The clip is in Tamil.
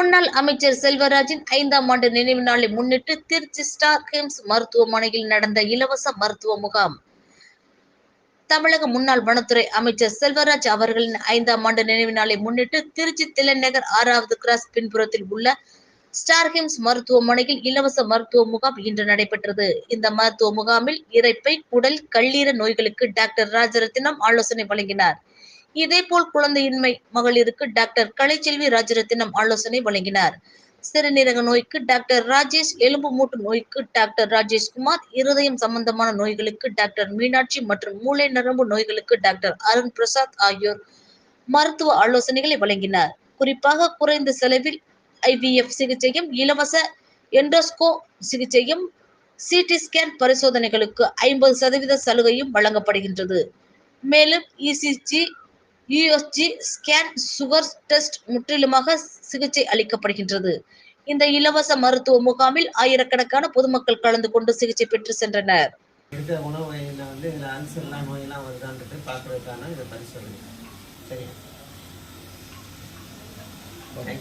முன்னாள் அமைச்சர் செல்வராஜின் ஐந்தாம் ஆண்டு நினைவு நாளை முன்னிட்டு திருச்சி ஸ்டார் கிம்ஸ் மருத்துவமனையில் நடந்த இலவச மருத்துவ முகாம். தமிழக முன்னாள் வனத்துறை அமைச்சர் செல்வராஜ் அவர்களின் ஐந்தாம் ஆண்டு நினைவு நாளை முன்னிட்டு திருச்சி தில்லைநகர் ஆறாவது கிராஸ் பின்புறத்தில் உள்ள ஸ்டார் ஹிம்ஸ் மருத்துவமனையில் இலவச மருத்துவ முகாம் இன்று நடைபெற்றது. இந்த மருத்துவ முகாமில் இறைப்பை குடல் கல்லீர நோய்களுக்கு டாக்டர் ராஜரத்தினம் ஆலோசனை வழங்கினார். இதேபோல் குழந்தையின்மை மகளிருக்கு டாக்டர் கலைச்செல்வி ராஜரத்தினம் ஆலோசனை வழங்கினார். சிறுநீரக நோய்க்கு டாக்டர் ராஜேஷ் எலும்பு மூட்டு நோய்க்கு டாக்டர் ராஜேஷ் குமார் இருதயம் சம்பந்தமான நோய்களுக்கு டாக்டர் மீனாட்சி மற்றும் மூளை நரம்பு நோய்களுக்கு டாக்டர் அருண் பிரசாத் ஆகியோர் மருத்துவ ஆலோசனைகளை வழங்கினார். குறிப்பாக குறைந்த செலவில் ஐவிஎஃப் சிகிச்சையும் இலவச எண்டோஸ்கோ சிகிச்சையும் சிடி ஸ்கேன் பரிசோதனைகளுக்கு ஐம்பது சதவீத சலுகையும் வழங்கப்படுகின்றது. மேலும் ECG USG scan sugar test முற்றிலுமாக சிகிச்சை அளிக்கப்படுகின்றது. இந்த இலவச மருத்துவ முகாமில் ஆயிரக்கணக்கான பொதுமக்கள் கலந்து கொண்டு சிகிச்சை பெற்று சென்றனர். எடுக்கிற உணவு வகையில் வந்து இதில் அல்சர்லாம் நோயெல்லாம் வருதான்றது பார்க்கறதுக்கான இதை பரிசோதனை. சரியா? ஓகே